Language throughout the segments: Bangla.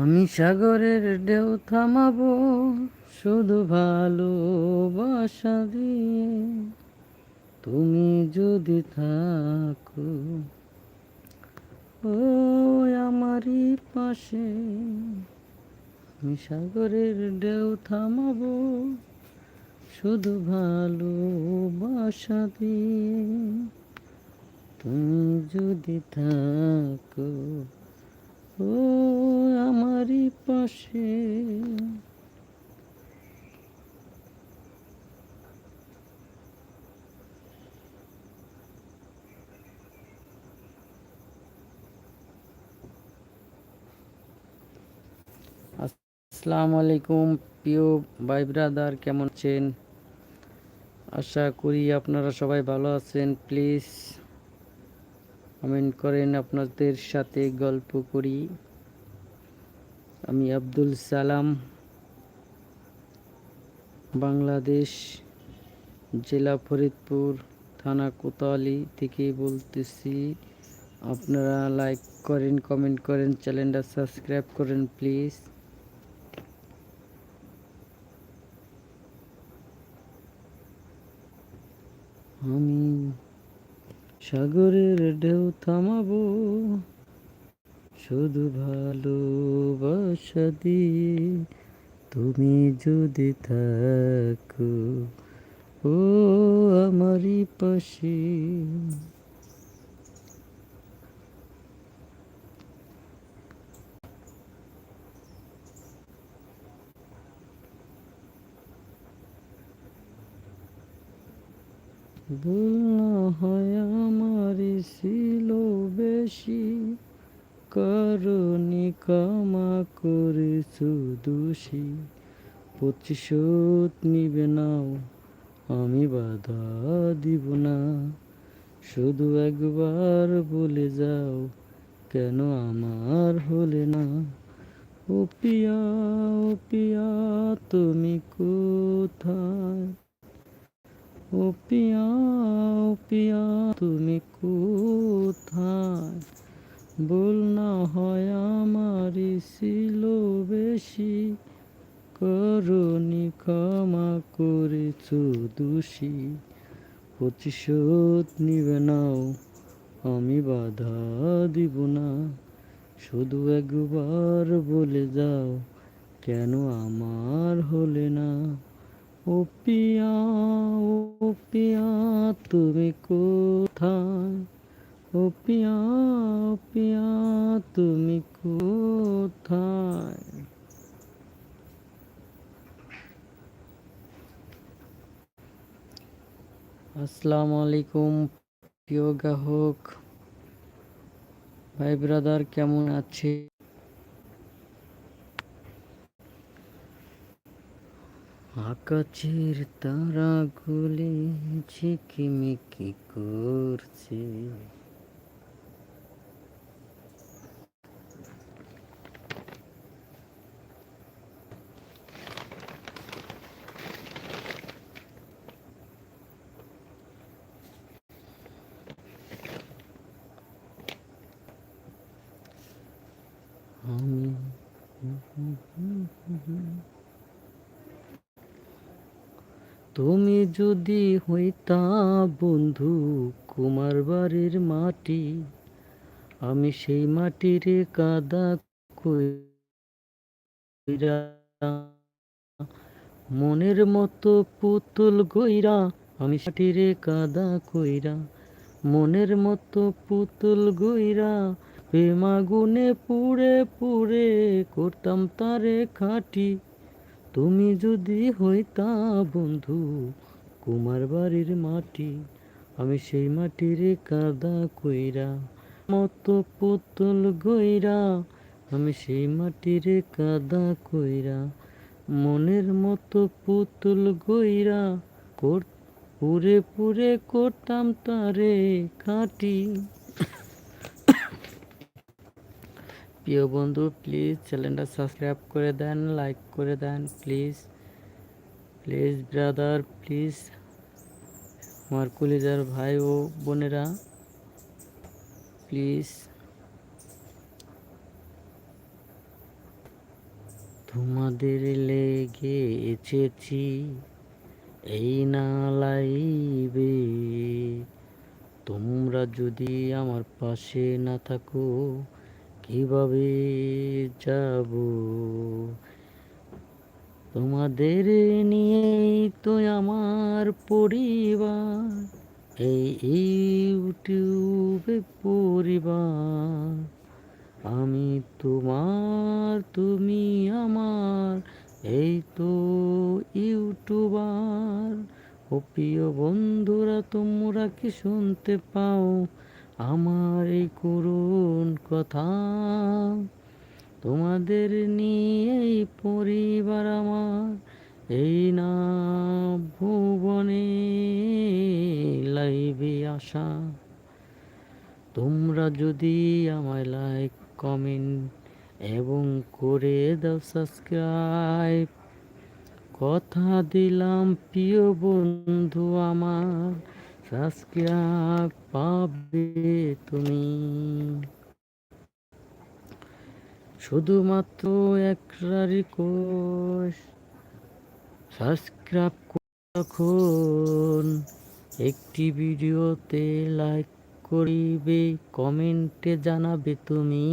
আমি সাগরের ঢেউ থামাবো, শুধু ভালোবাসা দিয়ে। তুমি যদি থাকো, ও আমারই পাশে, আমি সাগরের ঢেউ থামাবো, শুধু ভালোবাসা দিয়ে। তুমি যদি থাকো ও আমারই পাশে। আসসালামু আলাইকুম প্রিয় ভাই ব্রাদার, কেমন আছেন? আশা করি আপনারা সবাই ভালো আছেন। প্লিজ কমেন্ট করেন, আপনাদের সাথে গল্প করি। আমি আব্দুল সালাম, বাংলাদেশ জেলা ফরিদপুর থানা কোতোয়ালি থেকে বলতেছি। আপনারা লাইক করেন কমেন্ট করেন চ্যানেলটা সাবস্ক্রাইব করেন প্লিজ আমি সাগরের ঢেউ থামাবো। শুধু ভালোবাসা দিয়ে তুমি যদি থাকো ও আমারই পাশে। ভুল বেশি কারণে কামা করেছ দোষী। প্রতিশোধ নিবে নাও, আমি বাধা দিব না। শুধু একবার বলে যাও, কেন আমার হলে না? ও পিয়া ও পিয়া, তুমি কোথায়? ও পিয়া ও পিয়া, তুমি কোথায় বল না হয় আমারই ছিল বেশি। করনি ক্ষমা করেছ দোষী। প্রতিশোধ নিবে নাও, আমি বাধা দিব না। শুধু একবার বলে যাও, কেন আমার হলে না? ও পিয়া ও পিয়া, তুমি কোথায়? ও পিয়া পিয়া, তুমি কোথায়? আসসালামু আলাইকুম প্রিয় গ্রাহক। ভাই ব্রাদার, কেমন আছে? আকাশের তারাগুলি ঝিকিমিকি করছে আমি তুমি যদি হইতা বন্ধু কুমার বাড়ির মাটি, আমি সেই মাটিরে কাদা কইরা, মনের মতো পুতুল গইরা, আমি মাটিরে কাদা কইরা, মনের মতো পুতুল গইরা প্রেমাগুনে পুড়ে পুড়ে করতাম তারে খাটি। তুমি যদি হইতা বন্ধু কুমার বাড়ির মাটি, আমি সেই মাটির কাদা কইরা, মতো পুতুল গইরা, আমি সেই মাটির কাদা কইরা, মনের মতো পুতুল গইরা পুরে পুরে করতাম তারে খাটি প্রিয় বন্ধু প্লিজ চ্যানেলটা সাবস্ক্রাইব করে দেন লাইক করে দেন প্লিজ প্লিজ ব্রাদার প্লিজ আমার কলিজার ভাই ও বোনেরা প্লিজ তোমাদের লেগে এসেছি এই না লাইবে। তোমরা যদি আমার পাশে না থাকো, কীভাবে যাব? তোমাদের নিয়েই তো আমার পরিবার, এই ইউটিউবে পরিবার। আমি তোমার, তুমি আমার, এই তো ইউটিউবার। ও প্রিয় বন্ধুরা, তোমরা কি শুনতে পাও আমার এই করুণ কথা? তোমাদের নিয়েই পরিবার আমার। এই না ভুবনে লাইভে আসা। তোমরা যদি আমায় লাইক কমেন্ট এবং করে দাও সাবস্ক্রাইব কথা দিলাম প্রিয় বন্ধু আমার। সাবস্ক্রাইব পাবে তুমি। শুধুমাত্র একটা রিকোয়েস্ট। সাবস্ক্রাইব রাখুন একটি ভিডিওতে লাইক করিবে, কমেন্টে জানাবে তুমি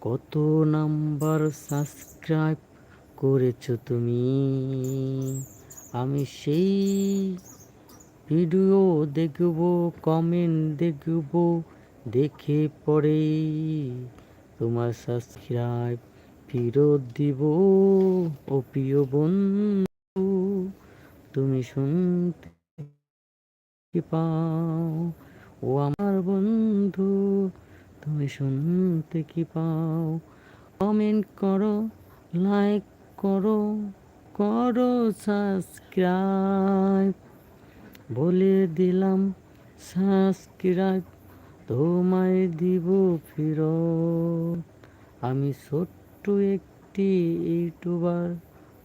কত নাম্বার সাবস্ক্রাইব করেছ তুমি। আমি সেই ভিডিও দেখব, কমেন্ট দেখব, দেখে পরে তোমার সাবস্ক্রাইব ফেরত দিব। ও প্রিয় বন্ধু, তুমি শুনতে পাও। ও আমার বন্ধু, তুমি শুনতে কি পাও? কমেন্ট করো, লাইক করো করো সাবস্ক্রাইব বলে দিলাম সাবস্ক্রাইব তোমায় দিব ফেরত। আমি ছোট্ট একটি ইউটিউবার,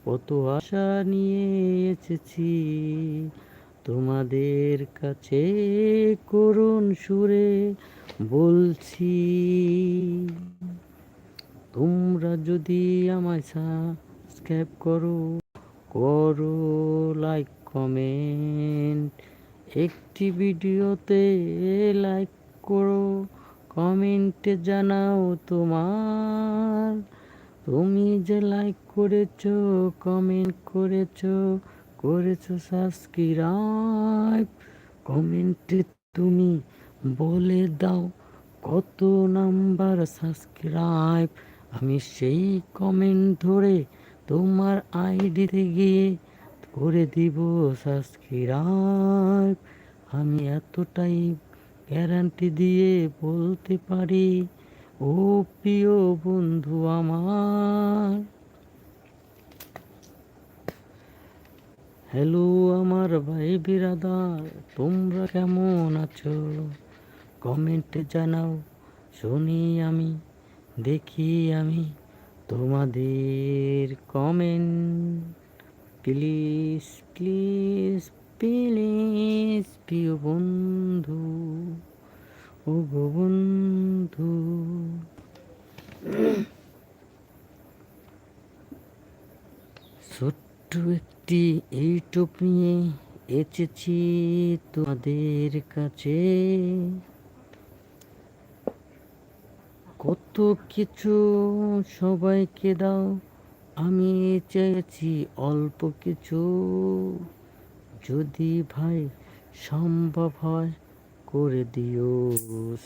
কত আশা নিয়ে এসেছি। তোমাদের কাছে করুণ সুরে বলছি, তোমরা যদি আমায় সাবস্ক্রাইব করো করো লাইক কমেন্ট একটি ভিডিওতে লাইক করো কমেন্টে জানাও তোমার। তুমি যে লাইক করেছ কমেন্ট করেছ করেছ সাবস্ক্রাইব কমেন্টে তুমি বলে দাও কত নাম্বার সাবস্ক্রাইব আমি সেই কমেন্ট ধরে তোমার আইডিতে গিয়ে করে দিব সাবস্ক্রাইব আমি এতটাই গ্যারান্টি দিয়ে বলতে পারি, ও প্রিয় বন্ধু আমার। হ্যালো আমার ভাই বিরাদার, তোমরা কেমন আছো? কমেন্টে জানাও, শুনি আমি, দেখি আমি তোমাদের কমেন্ট প্লিজ প্লিজ প্লিজ, প্রিয় বন্ধু, ও গো বন্ধু। ছোট্ট একটি ইউটিউব নিয়ে এসেছি তোমাদের কাছে। কত কিছু সবাইকে দাও, আমি চেয়েছি অল্প কিছু। যদি ভাই সম্ভব হয়, করে দিও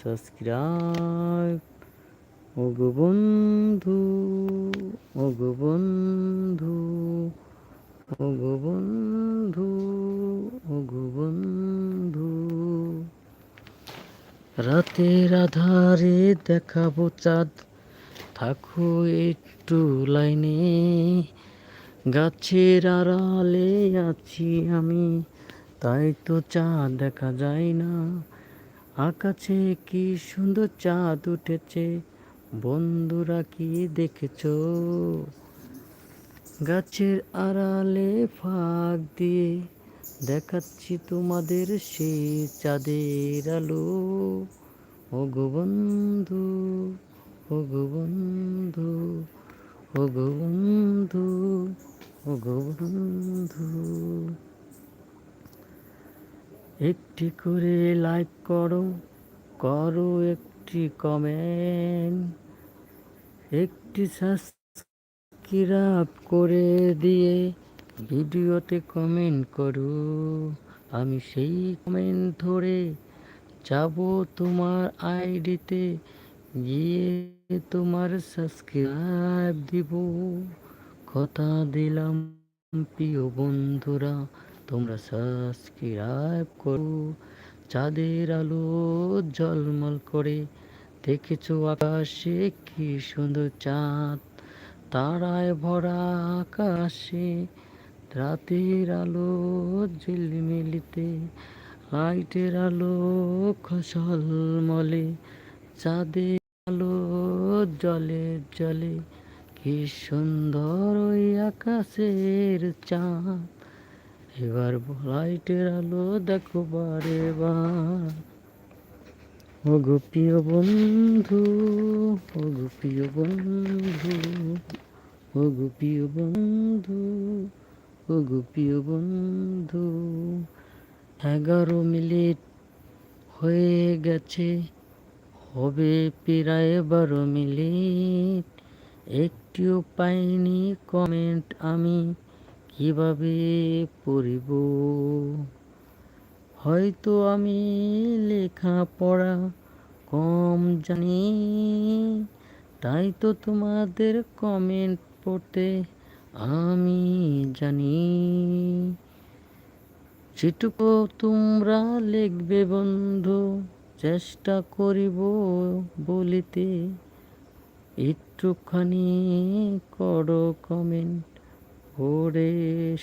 সাবস্ক্রাইব ও গো বন্ধু ও গো বন্ধু ও গো বন্ধু ও গো বন্ধু। রাতের আধারে দেখাবো চাঁদ, থাকো একটু লাইনে। গাছের আড়ালে আছি আমি, তাই তো চাঁদ দেখা যায় না। আকাশে কি সুন্দর চাঁদ উঠেছে, বন্ধুরা কি দেখেছ? গাছের আড়ালে ফাঁক দিয়ে দেখাচ্ছি তোমাদের সে চাঁদের আলো। ও গো বন্ধু ও গো বন্ধু ও গো বন্ধু ও বন্ধু একটি করে লাইক করো করো একটি কমেন্ট একটি সাবস্ক্রাইব করে দিয়ে ভিডিওতে কমেন্ট করো। আমি সেই কমেন্ট ধরে যাব তোমার আইডিতে, গিয়ে তোমার সাবস্ক্রাইব দিব। কথা দিলাম প্রিয় বন্ধুরা, তোমরা সাবস্ক্রাইব করো। চাঁদের আলো ঝলমল করে দেখেছ আকাশে কি সুন্দর চাঁদ। তারায় ভরা আকাশে রাতের আলো ঝিলমিলিতে, লাইটের আলো খসলমলে। চাঁদের আলো জলে জলে কি সুন্দর ওই আকাশের চাঁদ। এবার লাইটের আলো দেখো বারে ও গো প্রিয় বন্ধু, ও গো প্রিয় বন্ধু, ও গো প্রিয় বন্ধু, ও গো প্রিয় বন্ধু, এগারো মিনিট হয়ে গেছে, হবে প্রায় বারো মিনিট। একটিও পাইনি কমেন্ট আমি কীভাবে পড়িব? হয়তো আমি লেখাপড়া কম জানি, তাই তো তোমাদের কমেন্ট পড়তে আমি জানি। যেটুকু তোমরা লিখবে বন্ধু, চেষ্টা করিব বলিতে। একটুখানি করো কমেন্ট পড়ে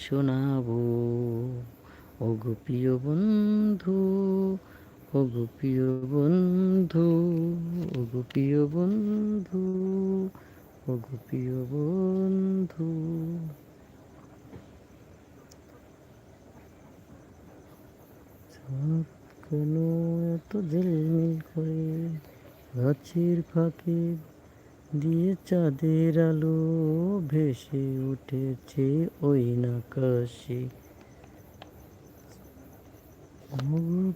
শোনাবো। ও প্রিয় বন্ধু ও প্রিয় বন্ধু ও প্রিয় বন্ধু ও প্রিয় বন্ধু। কেন এত ঝিলমিল করে, গাছের ফাঁকে দিয়ে চাঁদের আলো ভেসে উঠেছে ওই নাকাশে।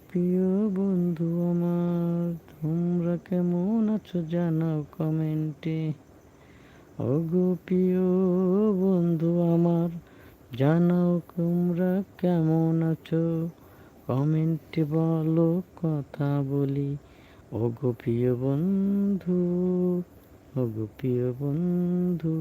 প্রিয় বন্ধু আমার, তোমরা কেমন আছো জানাও কমেন্টে। ও গো প্রিয় বন্ধু আমার, জানাও তোমরা কেমন আছো? কমেন্টে বলো, কথা বলি। ও গো প্রিয় বন্ধু ও গো প্রিয় বন্ধু।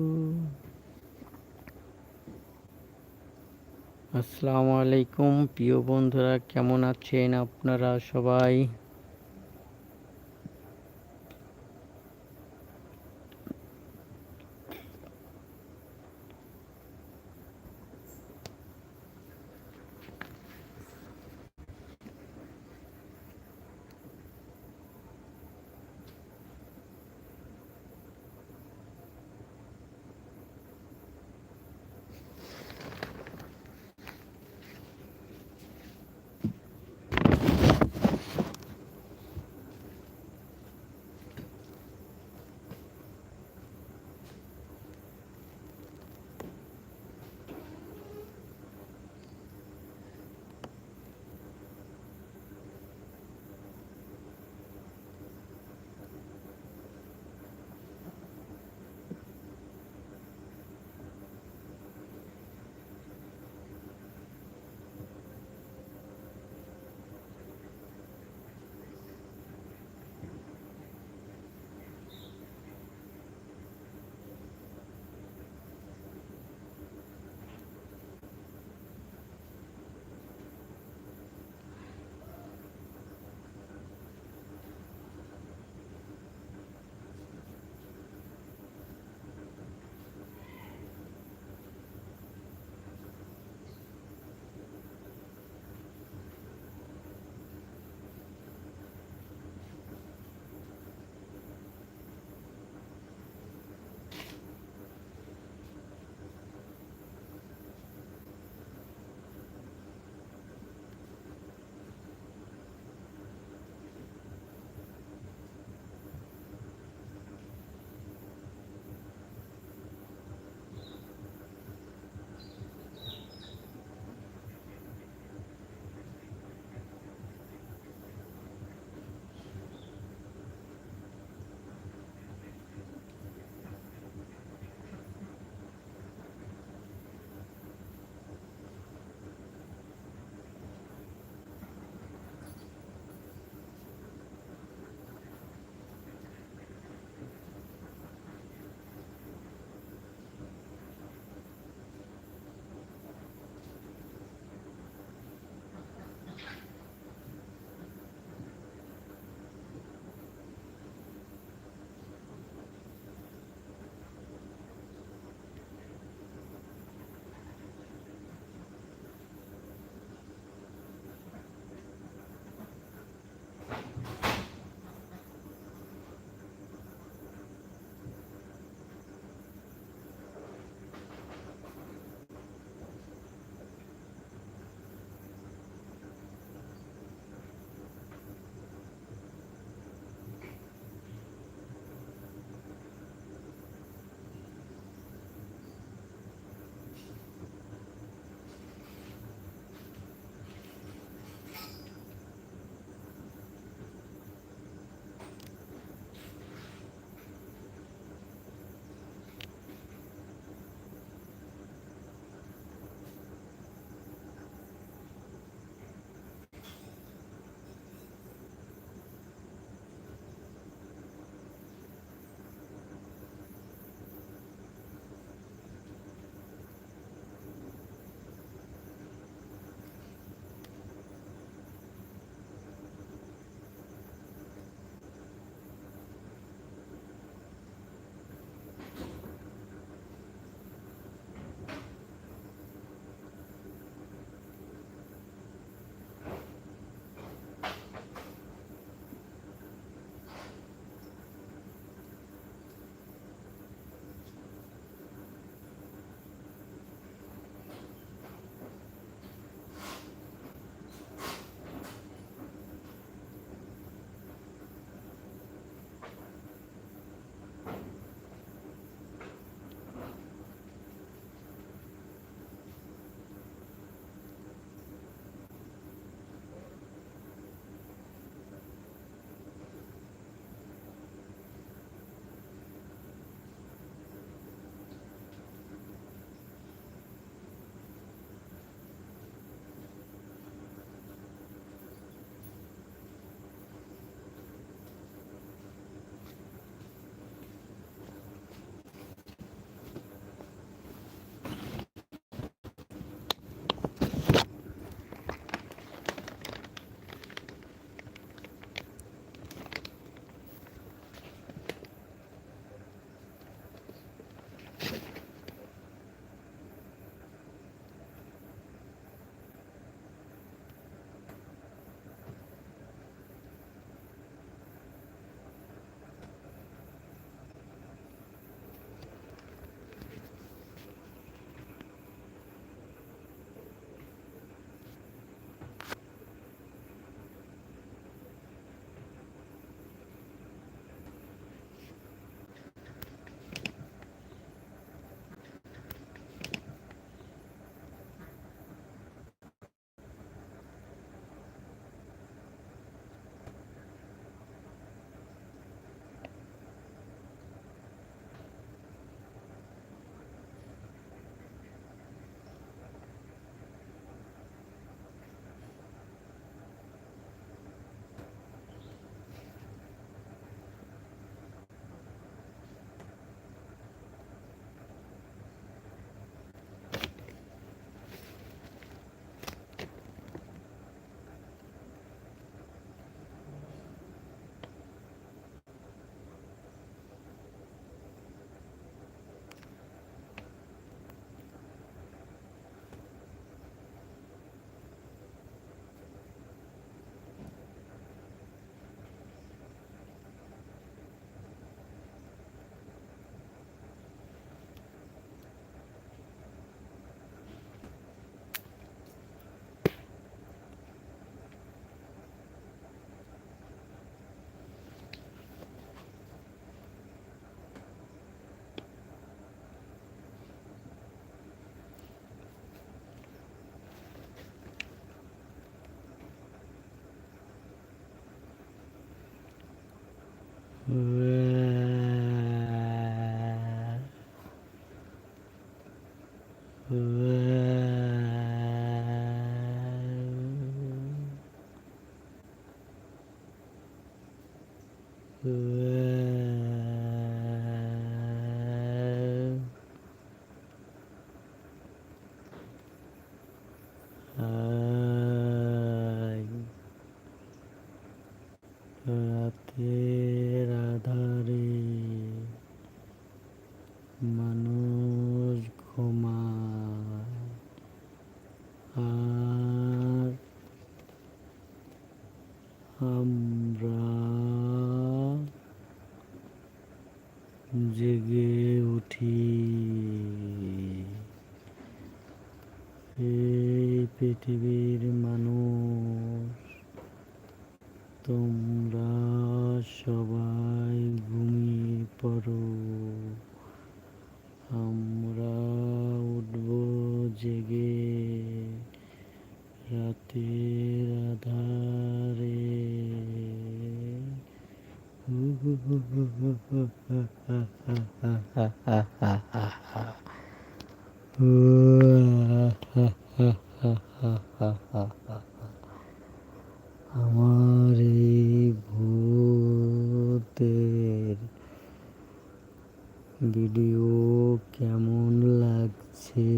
আসসালামু আলাইকুম প্রিয় বন্ধুরা কেমন আছেন আপনারা সবাই? Uh. Uh. পৃথিবীর মানুষ তোমরা সবাই ঘুমিয়ে পড়ো। আমরা উঠব জেগে রাতের আধারে। আমার এই ভূতের ভিডিও কেমন লাগছে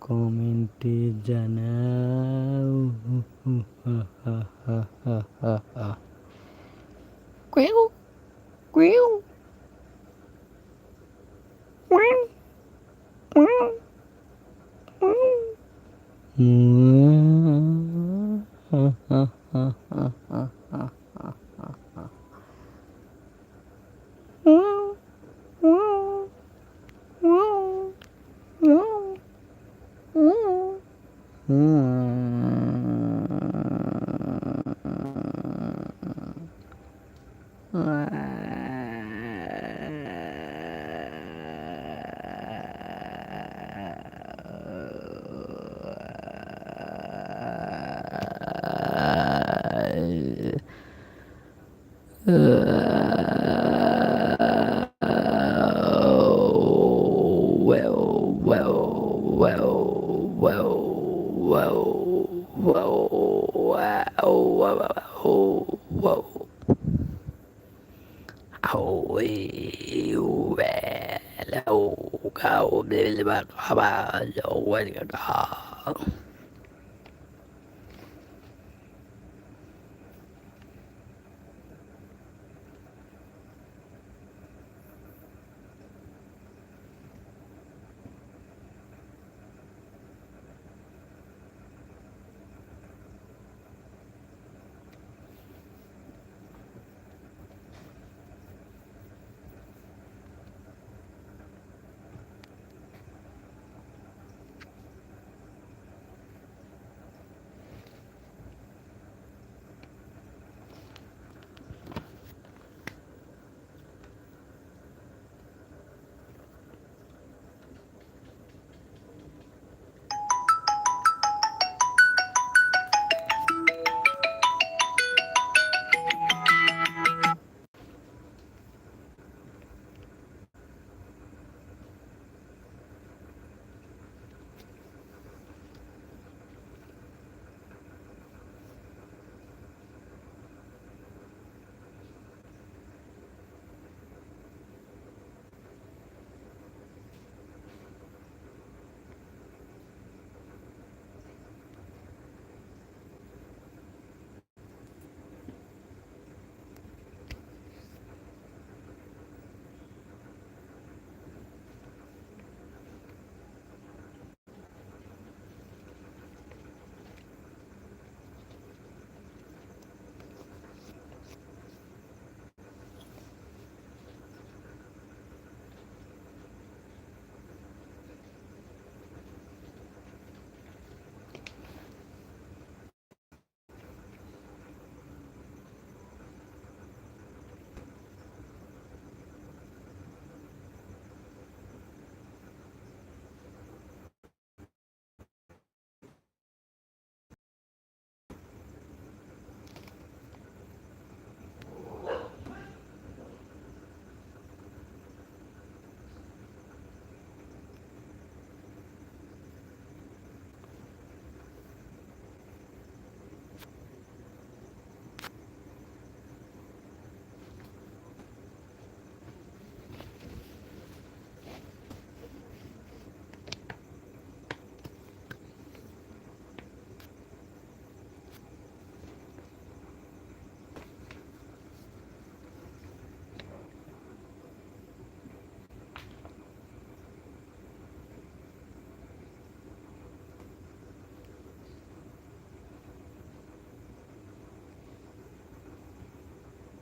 কমেন্টে জানাও quail, quail, quail, quail. 嗯。back. Bye bye.